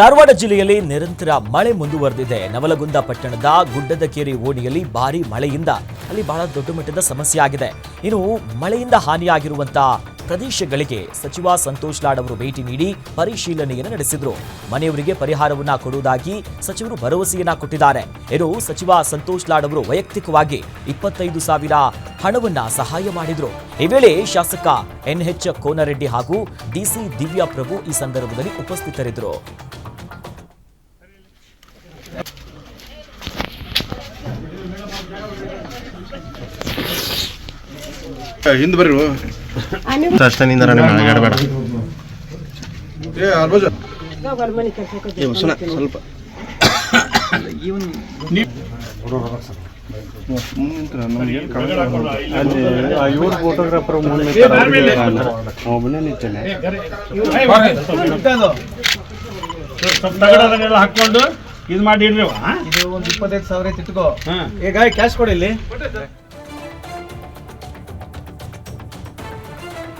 ಧಾರವಾಡ ಜಿಲ್ಲೆಯಲ್ಲಿ ನಿರಂತರ ಮಳೆ ಮುಂದುವರೆದಿದೆ. ನವಲಗುಂದ ಪಟ್ಟಣದ ಗುಡ್ಡದ ಕೆರೆ ಓಣಿಯಲ್ಲಿ ಭಾರಿ ಮಳೆಯಿಂದ ಅಲ್ಲಿ ಬಹಳ ದೊಡ್ಡ ಮಟ್ಟದ ಸಮಸ್ಯೆ ಆಗಿದೆ. ಇನ್ನು ಮಳೆಯಿಂದ ಹಾನಿಯಾಗಿರುವಂತಹ ಪ್ರದೇಶಗಳಿಗೆ ಸಚಿವ ಸಂತೋಷ್ ಲಾಡ್ ಅವರು ಭೇಟಿ ನೀಡಿ ಪರಿಶೀಲನೆಯನ್ನು ನಡೆಸಿದ್ರು. ಮನೆಯವರಿಗೆ ಪರಿಹಾರವನ್ನ ಕೊಡುವುದಾಗಿ ಸಚಿವರು ಭರವಸೆಯನ್ನ ಕೊಟ್ಟಿದ್ದಾರೆ. ಇನ್ನು ಸಚಿವ ಸಂತೋಷ್ ಲಾಡ್ ಅವರು ವೈಯಕ್ತಿಕವಾಗಿ ಇಪ್ಪತ್ತೈದು ಸಾವಿರ ಹಣವನ್ನ ಸಹಾಯ ಮಾಡಿದ್ರು. ಈ ವೇಳೆ ಶಾಸಕ ಎನ್ಎಚ್ ಕೋನರೆಡ್ಡಿ ಹಾಗೂ ಡಿಸಿ ದಿವ್ಯಾ ಪ್ರಭು ಈ ಸಂದರ್ಭದಲ್ಲಿ ಉಪಸ್ಥಿತರಿದ್ದರು. ಹಿಂದೆ ಬರ್ರಿ ಏ ಸುನ ಸ್ವಲ್ಪ ಇವ್ರು ಫೋಟೋಗ್ರಾಫರ್ ಮುಂದೆ ಒಬ್ಬನೇ ನಿಂತೇನೆ ಸ್ವಲ್ಪ ತಗಡದನ್ನೆಲ್ಲ ಹಾಕೊಂಡು ಇದು ಮಾಡಿ ಇಡ್ರಿ ಇದು ಒಂದು ಇಪ್ಪತ್ತೈದು ಸಾವಿರ ಏ ಇಟ್ಕೋ. ಈಗ ಕ್ಯಾಶ್ ಕೊಡಿ ಇಲ್ಲಿ.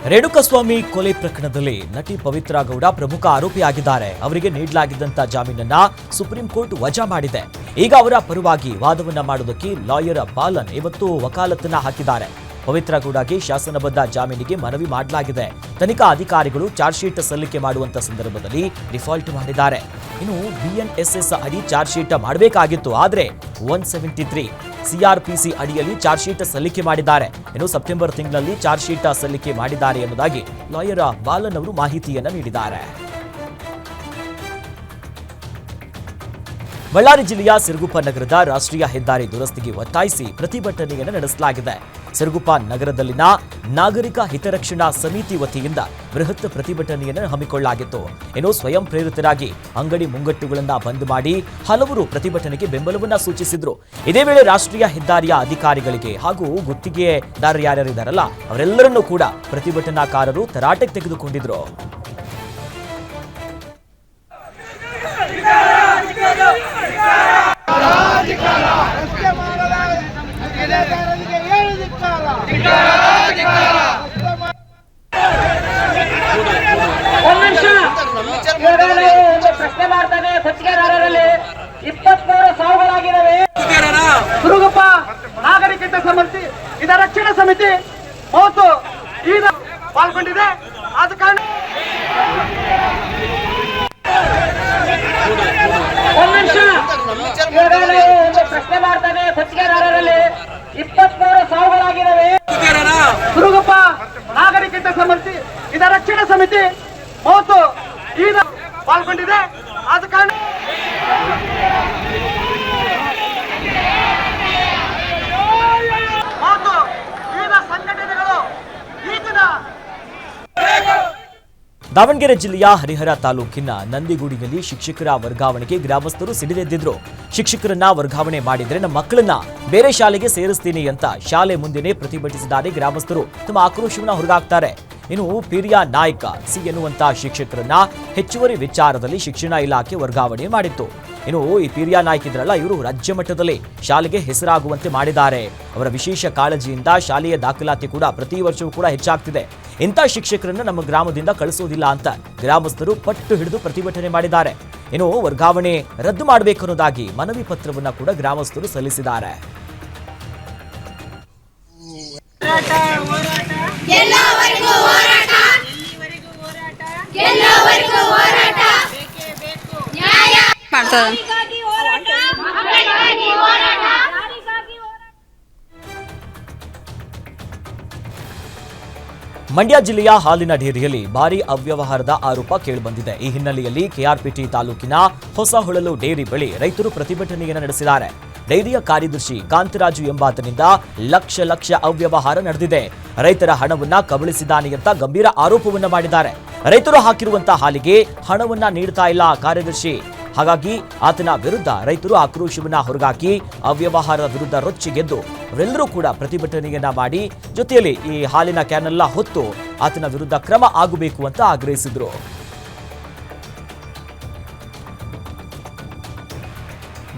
ರೇಣುಕಸ್ವಾಮಿ ಕೊಲೆ ಪ್ರಕರಣದಲ್ಲಿ ನಟಿ ಪವಿತ್ರ ಗೌಡ ಪ್ರಮುಖ ಆರೋಪಿಯಾಗಿದ್ದಾರೆ. ಅವರಿಗೆ ನೀಡಲಾಗಿದ್ದಂತ ಜಾಮೀನನ್ನ ಸುಪ್ರೀಂ ಕೋರ್ಟ್ ವಜಾ ಮಾಡಿದೆ. ಈಗ ಅವರ ಪರವಾಗಿ ವಾದವನ್ನ ಮಾಡೋದಕ್ಕೆ ಲಾಯರ್ ಬಾಲನ್ ಇವತ್ತು ವಕಾಲತ್ತನ್ನ ಹಾಕಿದ್ದಾರೆ. ಪವಿತ್ರ ಗೌಡಗೆ ಶಾಸನಬದ್ಧ ಜಾಮೀನಿಗೆ ಮನವಿ ಮಾಡಲಾಗಿದೆ. ತನಿಖಾ ಅಧಿಕಾರಿಗಳು ಚಾರ್ಜ್ ಶೀಟ್ ಸಲ್ಲಿಕೆ ಮಾಡುವಂತ ಸಂದರ್ಭದಲ್ಲಿ ಡಿಫಾಲ್ಟ್ ಮಾಡಿದ್ದಾರೆ. ಇನ್ನು ಬಿಎನ್ಎಸ್ಎಸ್ ಅಡಿ ಚಾರ್ಜ್ ಶೀಟ್ ಮಾಡಬೇಕಾಗಿತ್ತು, ಆದರೆ ಒನ್ ಸೆವೆಂಟಿ ತ್ರೀ ಸಿಆರ್ಪಿಸಿ ಅಡಿಯಲ್ಲಿ ಚಾರ್ಜ್ ಶೀಟ್ ಸಲ್ಲಿಕೆ ಮಾಡಿದ್ದಾರೆ. ಇನ್ನು ಸೆಪ್ಟೆಂಬರ್ ತಿಂಗಳಲ್ಲಿ ಚಾರ್ಜ್ ಶೀಟ್ ಸಲ್ಲಿಕೆ ಮಾಡಿದ್ದಾರೆ ಎಂಬುದಾಗಿ ಲಾಯರ್ ಬಾಲನ್ ಅವರು ಮಾಹಿತಿಯನ್ನು ನೀಡಿದ್ದಾರೆ. ಬಳ್ಳಾರಿ ಜಿಲ್ಲೆಯ ಸಿರುಗುಪ್ಪ ನಗರದ ರಾಷ್ಟ್ರೀಯ ಹೆದ್ದಾರಿ ದುರಸ್ತಿಗೆ ಒತ್ತಾಯಿಸಿ ಪ್ರತಿಭಟನೆಯನ್ನು ನಡೆಸಲಾಗಿದೆ. ಸಿರುಗುಪ್ಪ ನಗರದಲ್ಲಿನ ನಾಗರಿಕ ಹಿತರಕ್ಷಣಾ ಸಮಿತಿ ವತಿಯಿಂದ ಬೃಹತ್ ಪ್ರತಿಭಟನೆಯನ್ನು ಹಮ್ಮಿಕೊಳ್ಳಲಾಗಿತ್ತು. ಇನ್ನು ಸ್ವಯಂ ಪ್ರೇರಿತರಾಗಿ ಅಂಗಡಿ ಮುಂಗಟ್ಟುಗಳನ್ನು ಬಂದ್ ಮಾಡಿ ಹಲವರು ಪ್ರತಿಭಟನೆಗೆ ಬೆಂಬಲವನ್ನು ಸೂಚಿಸಿದ್ರು. ಇದೇ ವೇಳೆ ರಾಷ್ಟ್ರೀಯ ಹೆದ್ದಾರಿಯ ಅಧಿಕಾರಿಗಳಿಗೆ ಹಾಗೂ ಗುತ್ತಿಗೆದಾರರು ಯಾರ್ಯಾರಿದ್ದಾರಲ್ಲ, ಅವರೆಲ್ಲರನ್ನೂ ಕೂಡ ಪ್ರತಿಭಟನಾಕಾರರು ತರಾಟೆಗೆ ತೆಗೆದುಕೊಂಡಿದ್ರು. ನಾವು ಪ್ರಶ್ನೆ ಮಾಡ್ತಾನೆ ಸಚಿವರಾರರಲ್ಲಿ ಇಪ್ಪತ್ಮೂರು ಸಾವುಗಳಾಗಿದ್ದಾವೆ. ಸುರುಗುಪ್ಪ ನಾಗರಿಕತೆ ಸಮಿತಿ ಇದರ ರಕ್ಷಣಾ ಸಮಿತಿ ಮತ್ತು ಈಗ ಪಾಲ್ಗೊಂಡಿದೆ. ಆದ ಕಾರಣ ಒಂದು ನಿಮಿಷ. ಪ್ರಶ್ನೆ ಮಾಡ್ತಾನೆ ಗುತ್ತಿಗೆದಾರರಲ್ಲಿ ಇಪ್ಪತ್ಮೂರು ಸಾವುಗಳಾಗಿದ್ದಾವೆ. ಸುರುಗುಪ್ಪ ನಾಗರಿಕತೆ ಸಮಿತಿ ಇದರ ರಕ್ಷಣಾ ಸಮಿತಿ ಮತ್ತು ಈಗ ಪಾಲ್ಗೊಂಡಿದೆ. ಆದ ಕಾರಣ ದಾವಣಗೆರೆ ಜಿಲ್ಲೆಯ ಹರಿಹರ ತಾಲೂಕಿನ ನಂದಿಗೂಡಿನಲ್ಲಿ ಶಿಕ್ಷಕರ ವರ್ಗಾವಣೆಗೆ ಗ್ರಾಮಸ್ಥರು ಸಿಡಿದೆದ್ದಿದ್ರು. ಶಿಕ್ಷಕರನ್ನ ವರ್ಗಾವಣೆ ಮಾಡಿದರೆ ನಮ್ಮ ಮಕ್ಕಳನ್ನ ಬೇರೆ ಶಾಲೆಗೆ ಸೇರಿಸ್ತೀನಿ ಅಂತ ಶಾಲೆ ಮುಂದೆನೇ ಪ್ರತಿಭಟಿಸಿದ್ದಾರೆ ಗ್ರಾಮಸ್ಥರು. ತಮ್ಮ ಆಕ್ರೋಶವನ್ನ ಹೊರಗಾಕ್ತಾರೆ ಇನ್ನು ಪಿರಿಯಾ ನಾಯ್ಕ ಸಿ ಎನ್ನುವಂತಹ ಶಿಕ್ಷಕರನ್ನ ಹೆಚ್ಚುವರಿ ವಿಚಾರದಲ್ಲಿ ಶಿಕ್ಷಣ ಇಲಾಖೆ ವರ್ಗಾವಣೆ ಮಾಡಿತ್ತು. ಇನ್ನು ಈ ಪಿರಿಯಾ ನಾಯ್ಕ ಇದ್ರಲ್ಲ ಇವರು ರಾಜ್ಯ ಮಟ್ಟದಲ್ಲಿ ಶಾಲೆಗೆ ಹೆಸರಾಗುವಂತೆ ಮಾಡಿದ್ದಾರೆ. ಅವರ ವಿಶೇಷ ಕಾಳಜಿಯಿಂದ ಶಾಲೆಯ ದಾಖಲಾತಿ ಕೂಡ ಪ್ರತಿ ವರ್ಷವೂ ಕೂಡ ಹೆಚ್ಚಾಗ್ತಿದೆ. ಇಂಥ ಶಿಕ್ಷಕರನ್ನು ನಮ್ಮ ಗ್ರಾಮದಿಂದ ಕಳಿಸೋದಿಲ್ಲ ಅಂತ ಗ್ರಾಮಸ್ಥರು ಪಟ್ಟು ಹಿಡಿದು ಪ್ರತಿಭಟನೆ ಮಾಡಿದ್ದಾರೆ. ಇನ್ನು ವರ್ಗಾವಣೆ ರದ್ದು ಮಾಡಬೇಕು ಅನ್ನೋದಾಗಿ ಮನವಿ ಪತ್ರವನ್ನ ಕೂಡ ಗ್ರಾಮಸ್ಥರು ಸಲ್ಲಿಸಿದ್ದಾರೆ. ಹೋರಾಟ ಎಲ್ಲವರೆಗೂ ಹೋರಾಟ ಹೋರಾಟ. ಮಂಡ್ಯ ಜಿಲ್ಲೆಯ ಹಾಲಿನ ಡೇರಿಯಲ್ಲಿ ಭಾರಿ ಅವ್ಯವಹಾರದ ಆರೋಪ ಕೇಳಿಬಂದಿದೆ. ಈ ಹಿನ್ನೆಲೆಯಲ್ಲಿ ಕೆಆರ್ಪಿಟಿ ತಾಲೂಕಿನ ಹೊಸಹೊಳಲು ಡೇರಿ ಬಳಿ ರೈತರು ಪ್ರತಿಭಟನೆಯನ್ನು ನಡೆಸಿದ್ದಾರೆ. ಡೈರಿಯ ಕಾರ್ಯದರ್ಶಿ ಕಾಂತರಾಜು ಎಂಬಾತನಿಂದ ಲಕ್ಷ ಲಕ್ಷ ಅವ್ಯವಹಾರ ನಡೆದಿದೆ. ರೈತರ ಹಣವನ್ನ ಕಬಳಿಸಿದ್ದಾನೆ ಅಂತ ಗಂಭೀರ ಆರೋಪವನ್ನು ಮಾಡಿದ್ದಾರೆ. ರೈತರು ಹಾಕಿರುವಂತಹ ಹಾಲಿಗೆ ಹಣವನ್ನ ನೀಡ್ತಾ ಇಲ್ಲ. ಕಾರ್ಯದರ್ಶಿ ಹಾಗಾಗಿ ಆತನ ವಿರುದ್ಧ ರೈತರು ಆಕ್ರೋಶವನ್ನ ಹೊರಗಾಕಿ ಅವ್ಯವಹಾರದ ವಿರುದ್ಧ ರೊಚ್ಚಿಗೆದ್ದು ಅವರೆಲ್ಲರೂ ಕೂಡ ಪ್ರತಿಭಟನೆಯನ್ನ ಮಾಡಿ ಜೊತೆಯಲ್ಲಿ ಈ ಹಾಲಿನ ಕ್ಯಾನೆಲ್ಲ ಹೊತ್ತು ಆತನ ವಿರುದ್ಧ ಕ್ರಮ ಆಗಬೇಕು ಅಂತ ಆಗ್ರಹಿಸಿದ್ರು.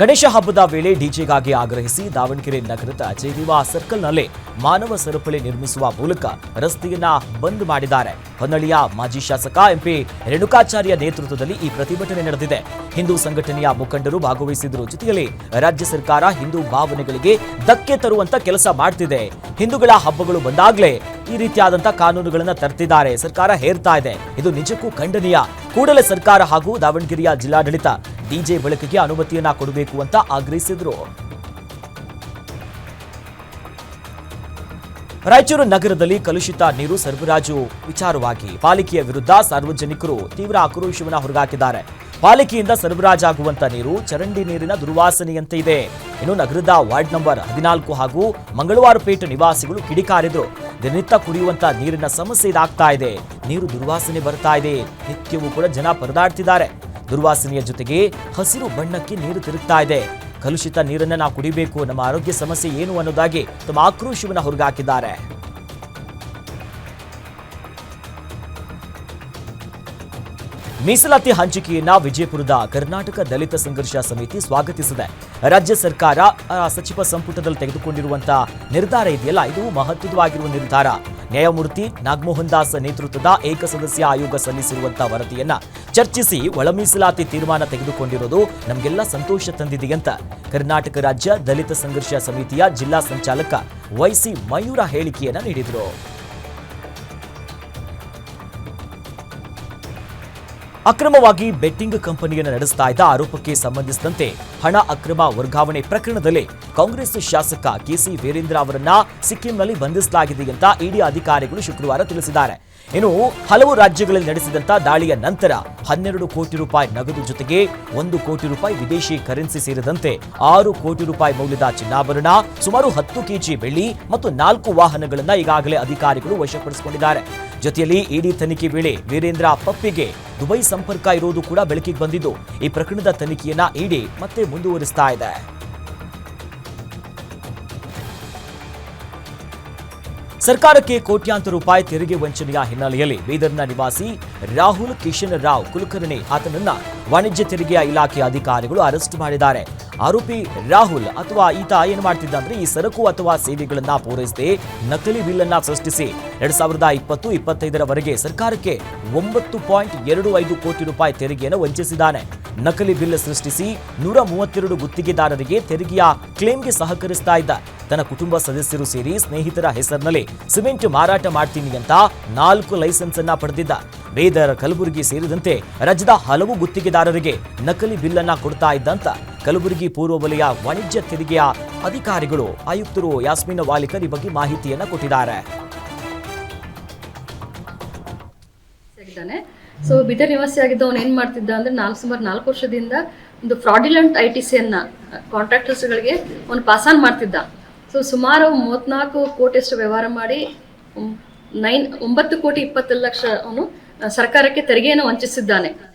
ಗಣೇಶ ಹಬ್ಬದ ವೇಳೆ ಡಿಜೆಗಾಗಿ ಆಗ್ರಹಿಸಿ ದಾವಣಗೆರೆ ನಗರದ ಜಯದೇವ ಸರ್ಕಲ್ನಲ್ಲಿ ಮಾನವ ಸರಪಳಿ ನಿರ್ಮಿಸುವ ಮೂಲಕ ರಸ್ತೆಯನ್ನ ಬಂದ್ ಮಾಡಿದ್ದಾರೆ. ಹೊನ್ನಳಿಯ ಮಾಜಿ ಶಾಸಕ ಎಂಪಿ ರೇಣುಕಾಚಾರ್ಯ ನೇತೃತ್ವದಲ್ಲಿ ಈ ಪ್ರತಿಭಟನೆ ನಡೆದಿದೆ. ಹಿಂದೂ ಸಂಘಟನೆಯ ಮುಖಂಡರು ಭಾಗವಹಿಸಿದ್ರು ಜೊತೆಯಲ್ಲಿ ರಾಜ್ಯ ಸರ್ಕಾರ ಹಿಂದೂ ಭಾವನೆಗಳಿಗೆ ಧಕ್ಕೆ ತರುವಂತ ಕೆಲಸ ಮಾಡ್ತಿದೆ. ಹಿಂದೂಗಳ ಹಬ್ಬಗಳು ಬಂದಾಗ್ಲೇ ಈ ರೀತಿಯಾದಂತಹ ಕಾನೂನುಗಳನ್ನು ತರ್ತಿದ್ದಾರೆ. ಸರ್ಕಾರ ಹೇರ್ತಾ ಇದೆ. ಇದು ನಿಜಕ್ಕೂ ಖಂಡನೀಯ. ಕೂಡಲೇ ಸರ್ಕಾರ ಹಾಗೂ ದಾವಣಗೆರೆಯ ಜಿಲ್ಲಾಡಳಿತ ಡಿಜೆ ಬಳಕೆಗೆ ಅನುಮತಿಯನ್ನ ಕೊಡಬೇಕು ಅಂತ ಆಗ್ರಹಿಸಿದ್ರು. ರಾಯಚೂರು ನಗರದಲ್ಲಿ ಕಲುಷಿತ ನೀರು ಸರಬರಾಜು ವಿಚಾರವಾಗಿ ಪಾಲಿಕೆಯ ವಿರುದ್ಧ ಸಾರ್ವಜನಿಕರು ತೀವ್ರ ಆಕ್ರೋಶವನ್ನ ಹೊರಗಾಕಿದ್ದಾರೆ. ಪಾಲಿಕೆಯಿಂದ ಸರಬರಾಜಾಗುವಂತ ನೀರು ಚರಂಡಿ ನೀರಿನ ದುರ್ವಾಸನೆಯಂತೆ ಇದೆ. ಇನ್ನು ನಗರದ ವಾರ್ಡ್ ನಂಬರ್ ಹದಿನಾಲ್ಕು ಹಾಗೂ ಮಂಗಳವಾರಪೇಟೆ ನಿವಾಸಿಗಳು ಕಿಡಿಕಾರಿದ್ರು. ದಿನನಿತ್ಯ ಕುಡಿಯುವಂತ ನೀರಿನ ಸಮಸ್ಯೆ ಇದಾಗ್ತಾ ಇದೆ. ನೀರು ದುರ್ವಾಸನೆ ಬರ್ತಾ ಇದೆ. ನಿತ್ಯವೂ ಕೂಡ ಜನ ಪರದಾಡ್ತಿದ್ದಾರೆ. ದುರ್ವಾಸನೆಯ ಜೊತೆಗೆ ಹಸಿರು ಬಣ್ಣಕ್ಕೆ ನೀರು ತಿರುಗ್ತಾ ಇದೆ. ಕಲುಷಿತ ನೀರನ್ನ ನಾವು ಕುಡಿಬೇಕು, ನಮ್ಮ ಆರೋಗ್ಯ ಸಮಸ್ಯೆ ಏನು ಅನ್ನೋದಾಗಿ ತಮ್ಮ ಆಕ್ರೋಶವನ್ನು ಹೊರಗಾಕಿದ್ದಾರೆ. ಮೀಸಲಾತಿ ಹಂಚಿಕೆಯನ್ನ ವಿಜಯಪುರದ ಕರ್ನಾಟಕ ದಲಿತ ಸಂಘರ್ಷ ಸಮಿತಿ ಸ್ವಾಗತಿಸಿದೆ. ರಾಜ್ಯ ಸರ್ಕಾರ ಸಚಿವ ಸಂಪುಟದಲ್ಲಿ ತೆಗೆದುಕೊಂಡಿರುವಂತಹ ನಿರ್ಧಾರ ಇದೆಯಲ್ಲ? ಇದು ಮಹತ್ವವಾಗಿರುವ ನಿರ್ಧಾರ. ನ್ಯಾಯಮೂರ್ತಿ ನಾಗಮೋಹನ್ ದಾಸ್ ನೇತೃತ್ವದ ಏಕಸದಸ್ಯ ಆಯೋಗ ಸಲ್ಲಿಸಿರುವಂತಹ ವರದಿಯನ್ನ ಚರ್ಚಿಸಿ ಒಳಮೀಸಲಾತಿ ತೀರ್ಮಾನ ತೆಗೆದುಕೊಂಡಿರೋದು ನಮಗೆಲ್ಲ ಸಂತೋಷ ತಂದಿದೆ ಅಂತ ಕರ್ನಾಟಕ ರಾಜ್ಯ ದಲಿತ ಸಂಘರ್ಷ ಸಮಿತಿಯ ಜಿಲ್ಲಾ ಸಂಚಾಲಕ ವೈಸಿ ಮಯೂರ ಹೇಳಿಕೆಯನ್ನು ನೀಡಿದರು. ಅಕ್ರಮವಾಗಿ ಬೆಟ್ಟಿಂಗ್ ಕಂಪನಿಯನ್ನು ನಡೆಸ್ತಾ ಇದ್ದ ಆರೋಪಕ್ಕೆ ಸಂಬಂಧಿಸಿದಂತೆ ಹಣ ಅಕ್ರಮ ವರ್ಗಾವಣೆ ಪ್ರಕರಣದಲ್ಲಿ ಕಾಂಗ್ರೆಸ್ ಶಾಸಕ ಕೆಸಿ ವೀರೇಂದ್ರ ಅವರನ್ನ ಸಿಕ್ಕಿಂನಲ್ಲಿ ಬಂಧಿಸಲಾಗಿದೆ ಅಂತ ಇಡಿ ಅಧಿಕಾರಿಗಳು ಶುಕ್ರವಾರ ತಿಳಿಸಿದ್ದಾರೆ. ಇನ್ನು ಹಲವು ರಾಜ್ಯಗಳಲ್ಲಿ ನಡೆಸಿದಂತ ದಾಳಿಯ ನಂತರ ಹನ್ನೆರಡು ಕೋಟಿ ರೂಪಾಯಿ ನಗದು ಜೊತೆಗೆ ಒಂದು ಕೋಟಿ ರೂಪಾಯಿ ವಿದೇಶಿ ಕರೆನ್ಸಿ ಸೇರಿದಂತೆ ಆರು ಕೋಟಿ ರೂಪಾಯಿ ಮೌಲ್ಯದ ಚಿನ್ನಾಭರಣ, ಸುಮಾರು ಹತ್ತು ಕೆಜಿ ಬೆಳ್ಳಿ ಮತ್ತು ನಾಲ್ಕು ವಾಹನಗಳನ್ನ ಈಗಾಗಲೇ ಅಧಿಕಾರಿಗಳು ವಶಪಡಿಸಿಕೊಂಡಿದ್ದಾರೆ. ಜೊತೆಯಲ್ಲಿ ಇಡಿ ತನಿಖೆ ವೇಳೆ ವೀರೇಂದ್ರ ಪಪ್ಪಿಗೆ ದುಬೈ ಸಂಪರ್ಕ ಇರುವುದು ಕೂಡ ಬೆಳಕಿಗೆ ಬಂದಿದ್ದು, ಈ ಪ್ರಕರಣದ ತನಿಖೆಯನ್ನ ಇಡಿ ಮತ್ತೆ ಮುಂದುವರಿಸ್ತಾ ಇದೆ. ಸರ್ಕಾರಕ್ಕೆ ಕೋಟ್ಯಾಂತರ ರೂಪಾಯಿ ತೆರಿಗೆ ವಂಚನೆಯ ಹಿನ್ನೆಲೆಯಲ್ಲಿ ಬೀದರ್ನ ನಿವಾಸಿ ರಾಹುಲ್ ಕಿಶನ್ ರಾವ್ ಕುಲಕರ್ಣಿ. ಆತನನ್ನ ವಾಣಿಜ್ಯ ತೆರಿಗೆಯ ಇಲಾಖೆಯ ಅಧಿಕಾರಿಗಳು ಅರೆಸ್ಟ್ ಮಾಡಿದ್ದಾರೆ. ಆರೋಪಿ ರಾಹುಲ್ ಅಥವಾ ಈತ ಏನು ಮಾಡ್ತಿದ್ದ ಅಂದ್ರೆ ಈ ಸರಕು ಅಥವಾ ಸೇವೆಗಳನ್ನ ಪೂರೈಸದೆ ನಕಲಿ ಬಿಲ್ ಅನ್ನ ಸೃಷ್ಟಿಸಿ ಎರಡ್ ಸಾವಿರದ ಇಪ್ಪತ್ತು, ಇಪ್ಪತ್ತೈದರವರೆಗೆ ಸರ್ಕಾರಕ್ಕೆ ಒಂಬತ್ತು ಪಾಯಿಂಟ್ ಎರಡು ಐದು ಕೋಟಿ ರೂಪಾಯಿ ತೆರಿಗೆಯನ್ನು ವಂಚಿಸಿದ್ದಾನೆ. ನಕಲಿ ಬಿಲ್ ಸೃಷ್ಟಿಸಿ ನೂರ ಮೂವತ್ತೆರಡು ಗುತ್ತಿಗೆದಾರರಿಗೆ ತೆರಿಗೆಯ ಕ್ಲೇಮ್ಗೆ ಸಹಕರಿಸ್ತಾ ಇದ್ದ. ತನ್ನ ಕುಟುಂಬ ಸದಸ್ಯರು ಸೇರಿ ಸ್ನೇಹಿತರ ಹೆಸರಿನಲ್ಲಿ ಸಿಮೆಂಟ್ ಮಾರಾಟ ಮಾಡ್ತೀನಿ ಅಂತ ನಾಲ್ಕು ಲೈಸೆನ್ಸ್ ಅನ್ನ ಪಡೆದಿದ್ದ. ಬೇದರ್ ಕಲಬುರಗಿ ಸೇರಿದಂತೆ ರಾಜ್ಯದ ಹಲವು ಗುತ್ತಿಗೆದಾರರಿಗೆ ನಕಲಿ ಬಿಲ್ ಅನ್ನ ಕೊಡ್ತಾ ಇದ್ದಂತ ಕಲಬುರಗಿ ಪೂರ್ವ ವಲಯ ವಾಣಿಜ್ಯ ತೆರಿಗೆಯ ಅಧಿಕಾರಿಗಳು ಆಯುಕ್ತರು ಯಾಸ್ಮಿನ್ ವಾಲಿಕರ್ ಈ ಬಗ್ಗೆ ಮಾಹಿತಿಯನ್ನ ಕೊಟ್ಟಿದ್ದಾರೆ. ಸೊ ಬಿದರ್ ನಿವಾಸಿ ಆಗಿದ್ದ ಅವನು ಏನು ಮಾಡ್ತಿದ್ದ ಅಂದ್ರೆ ನಾಲ್ಕು ಸುಮಾರು ನಾಲ್ಕು ವರ್ಷದಿಂದ ಒಂದು ಫ್ರಾಡಿಲೆಂಟ್ ಐ ಟಿ ಸಿಯನ್ನು ಕಾಂಟ್ರಾಕ್ಟರ್ಸ್ಗಳಿಗೆ ಅವನು ಆನ್ ಮಾಡ್ತಿದ್ದ. ಸೊ ಸುಮಾರು ಮೂವತ್ನಾಲ್ಕು ಕೋಟಿಯಷ್ಟು ವ್ಯವಹಾರ ಮಾಡಿ ನೈನ್, ಒಂಬತ್ತು ಕೋಟಿ ಇಪ್ಪತ್ತು ಲಕ್ಷ ಅವನು ಸರ್ಕಾರಕ್ಕೆ ತೆರಿಗೆಯನ್ನು ವಂಚಿಸಿದ್ದಾನೆ.